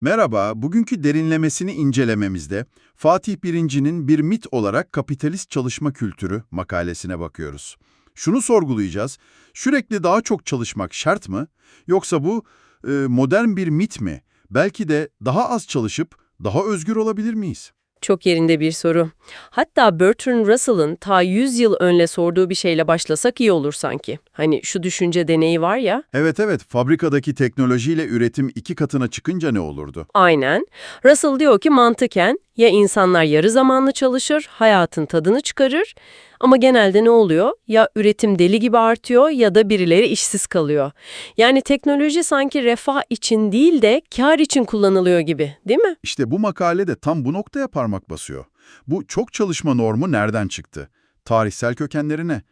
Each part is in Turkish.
Merhaba, bugünkü derinlemesini incelememizde Fatih Birinci'nin bir mit olarak kapitalist çalışma kültürü makalesine bakıyoruz. Şunu sorgulayacağız, sürekli daha çok çalışmak şart mı? Yoksa bu e, modern bir mit mi? Belki de daha az çalışıp daha özgür olabilir miyiz? Çok yerinde bir soru. Hatta Bertrand Russell'ın ta 100 yıl önce sorduğu bir şeyle başlasak iyi olur sanki. Hani şu düşünce deneyi var ya. Evet evet, fabrikadaki teknolojiyle üretim iki katına çıkınca ne olurdu? Aynen. Russell diyor ki mantıken ya insanlar yarı zamanlı çalışır, hayatın tadını çıkarır ama genelde ne oluyor? Ya üretim deli gibi artıyor ya da birileri işsiz kalıyor. Yani teknoloji sanki refah için değil de kar için kullanılıyor gibi değil mi? İşte bu makale de tam bu noktaya parmak basıyor. Bu çok çalışma normu nereden çıktı? Tarihsel kökenleri ne?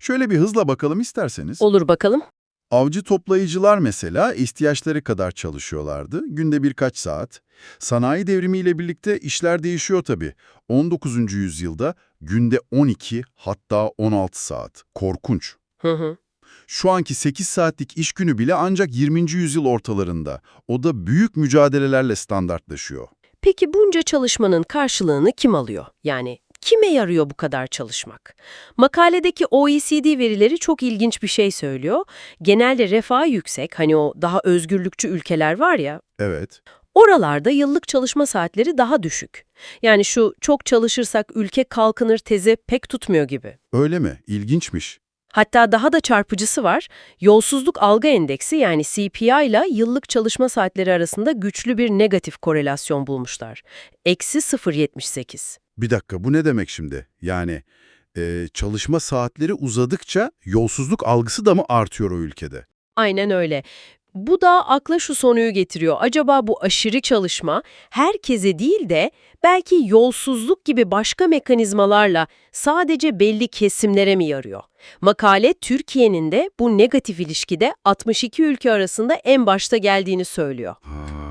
Şöyle bir hızla bakalım isterseniz. Olur bakalım. Avcı toplayıcılar mesela ihtiyaçları kadar çalışıyorlardı, günde birkaç saat. Sanayi devrimiyle birlikte işler değişiyor tabii. 19. yüzyılda günde 12 hatta 16 saat. Korkunç. Hı hı. Şu anki 8 saatlik iş günü bile ancak 20. yüzyıl ortalarında. O da büyük mücadelelerle standartlaşıyor. Peki bunca çalışmanın karşılığını kim alıyor? Yani kime yarıyor bu kadar çalışmak? Makaledeki OECD verileri çok ilginç bir şey söylüyor. Genelde refah yüksek, hani o daha özgürlükçü ülkeler var ya, Evet. oralarda yıllık çalışma saatleri daha düşük. Yani şu çok çalışırsak ülke kalkınır tezi pek tutmuyor gibi. Öyle mi? İlginçmiş. Hatta daha da çarpıcısı var. Yolsuzluk algı endeksi yani CPI ile yıllık çalışma saatleri arasında güçlü bir negatif korelasyon bulmuşlar. Eksi 0.78. Bir dakika bu ne demek şimdi? Yani e, çalışma saatleri uzadıkça yolsuzluk algısı da mı artıyor o ülkede? Aynen öyle. Bu da akla şu soruyu getiriyor. Acaba bu aşırı çalışma herkese değil de belki yolsuzluk gibi başka mekanizmalarla sadece belli kesimlere mi yarıyor? Makale Türkiye'nin de bu negatif ilişkide 62 ülke arasında en başta geldiğini söylüyor.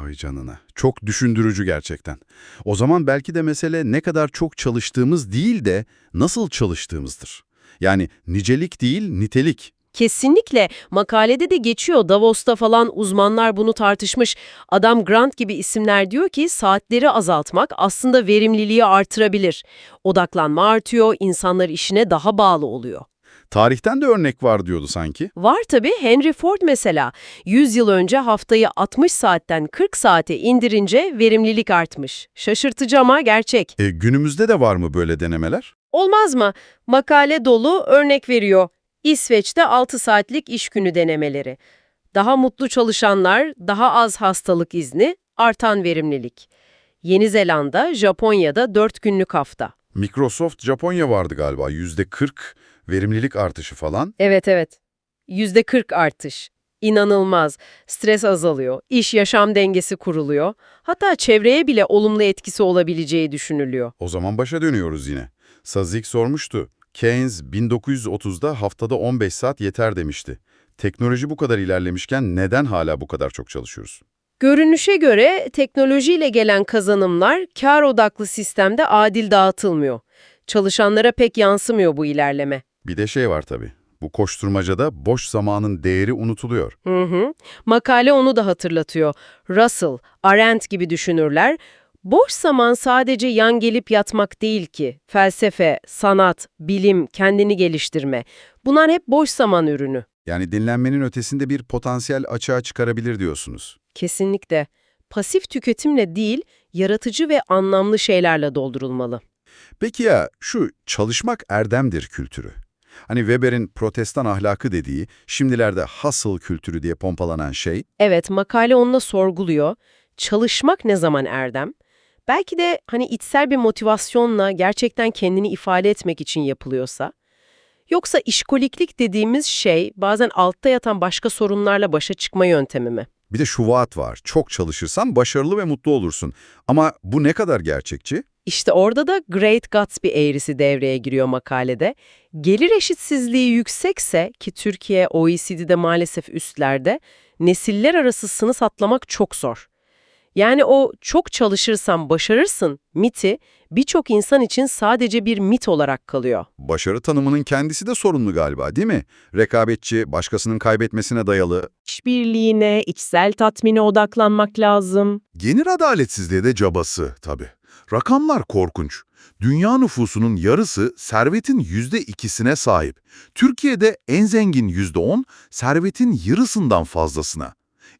Ay canına. Çok düşündürücü gerçekten. O zaman belki de mesele ne kadar çok çalıştığımız değil de nasıl çalıştığımızdır. Yani nicelik değil, nitelik. Kesinlikle makalede de geçiyor Davos'ta falan uzmanlar bunu tartışmış. Adam Grant gibi isimler diyor ki saatleri azaltmak aslında verimliliği artırabilir. Odaklanma artıyor, insanlar işine daha bağlı oluyor. Tarihten de örnek var diyordu sanki. Var tabii Henry Ford mesela 100 yıl önce haftayı 60 saatten 40 saate indirince verimlilik artmış. Şaşırtıcı ama gerçek. E, günümüzde de var mı böyle denemeler? Olmaz mı? Makale dolu örnek veriyor. İsveç'te 6 saatlik iş günü denemeleri. Daha mutlu çalışanlar, daha az hastalık izni, artan verimlilik. Yeni Zelanda, Japonya'da 4 günlük hafta. Microsoft Japonya vardı galiba. %40 verimlilik artışı falan. Evet evet. %40 artış. İnanılmaz. Stres azalıyor, iş yaşam dengesi kuruluyor. Hatta çevreye bile olumlu etkisi olabileceği düşünülüyor. O zaman başa dönüyoruz yine. Sazik sormuştu. Keynes 1930'da haftada 15 saat yeter demişti. Teknoloji bu kadar ilerlemişken neden hala bu kadar çok çalışıyoruz? Görünüşe göre teknolojiyle gelen kazanımlar kar odaklı sistemde adil dağıtılmıyor. Çalışanlara pek yansımıyor bu ilerleme. Bir de şey var tabii. Bu koşturmacada boş zamanın değeri unutuluyor. Hı hı. Makale onu da hatırlatıyor. Russell, Arendt gibi düşünürler, boş zaman sadece yan gelip yatmak değil ki. Felsefe, sanat, bilim, kendini geliştirme. Bunlar hep boş zaman ürünü. Yani dinlenmenin ötesinde bir potansiyel açığa çıkarabilir diyorsunuz. Kesinlikle. Pasif tüketimle değil, yaratıcı ve anlamlı şeylerle doldurulmalı. Peki ya şu çalışmak erdemdir kültürü? Hani Weber'in protestan ahlakı dediği, şimdilerde hustle kültürü diye pompalanan şey, Evet, makale onunla sorguluyor. Çalışmak ne zaman erdem? Belki de hani içsel bir motivasyonla gerçekten kendini ifade etmek için yapılıyorsa. Yoksa işkoliklik dediğimiz şey bazen altta yatan başka sorunlarla başa çıkma yöntemi mi? Bir de şu vaat var. Çok çalışırsan başarılı ve mutlu olursun. Ama bu ne kadar gerçekçi? İşte orada da Great Gatsby eğrisi devreye giriyor makalede. Gelir eşitsizliği yüksekse ki Türkiye OECD'de maalesef üstlerde, nesiller arası sınıf atlamak çok zor. Yani o çok çalışırsan başarırsın miti birçok insan için sadece bir mit olarak kalıyor. Başarı tanımının kendisi de sorunlu galiba değil mi? Rekabetçi, başkasının kaybetmesine dayalı. İşbirliğine, içsel tatmine odaklanmak lazım. Gelir adaletsizliğe de cabası tabii. Rakamlar korkunç. Dünya nüfusunun yarısı servetin yüzde ikisine sahip. Türkiye'de en zengin yüzde on, servetin yarısından fazlasına.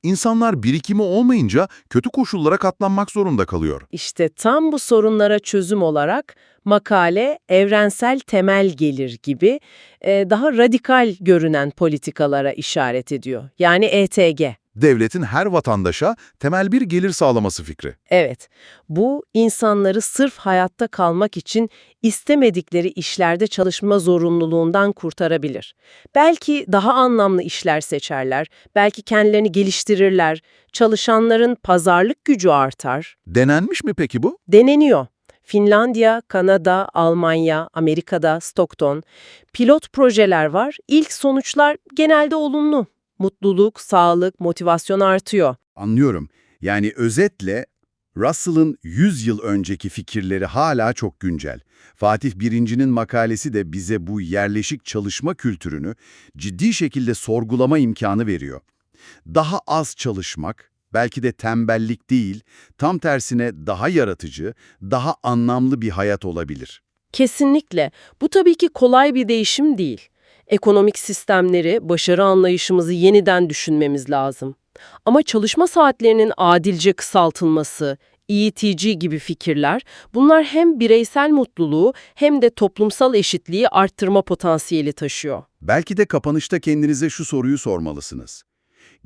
İnsanlar birikimi olmayınca kötü koşullara katlanmak zorunda kalıyor. İşte tam bu sorunlara çözüm olarak makale evrensel temel gelir gibi e, daha radikal görünen politikalara işaret ediyor. Yani ETG. Devletin her vatandaşa temel bir gelir sağlaması fikri. Evet, bu insanları sırf hayatta kalmak için istemedikleri işlerde çalışma zorunluluğundan kurtarabilir. Belki daha anlamlı işler seçerler, belki kendilerini geliştirirler, çalışanların pazarlık gücü artar. Denenmiş mi peki bu? Deneniyor. Finlandiya, Kanada, Almanya, Amerika'da, Stockton. Pilot projeler var. İlk sonuçlar genelde olumlu. Mutluluk, sağlık, motivasyon artıyor. Anlıyorum. Yani özetle Russell'ın 100 yıl önceki fikirleri hala çok güncel. Fatih Birinci'nin makalesi de bize bu yerleşik çalışma kültürünü ciddi şekilde sorgulama imkanı veriyor. Daha az çalışmak, belki de tembellik değil, tam tersine daha yaratıcı, daha anlamlı bir hayat olabilir. Kesinlikle. Bu tabii ki kolay bir değişim değil. Ekonomik sistemleri, başarı anlayışımızı yeniden düşünmemiz lazım. Ama çalışma saatlerinin adilce kısaltılması, EETG gibi fikirler, bunlar hem bireysel mutluluğu hem de toplumsal eşitliği arttırma potansiyeli taşıyor. Belki de kapanışta kendinize şu soruyu sormalısınız.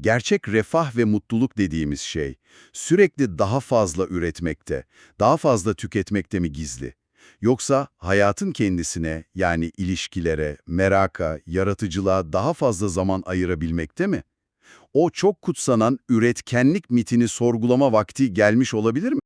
Gerçek refah ve mutluluk dediğimiz şey, sürekli daha fazla üretmekte, daha fazla tüketmekte mi gizli? Yoksa hayatın kendisine, yani ilişkilere, meraka, yaratıcılığa daha fazla zaman ayırabilmekte mi? O çok kutsanan üretkenlik mitini sorgulama vakti gelmiş olabilir mi?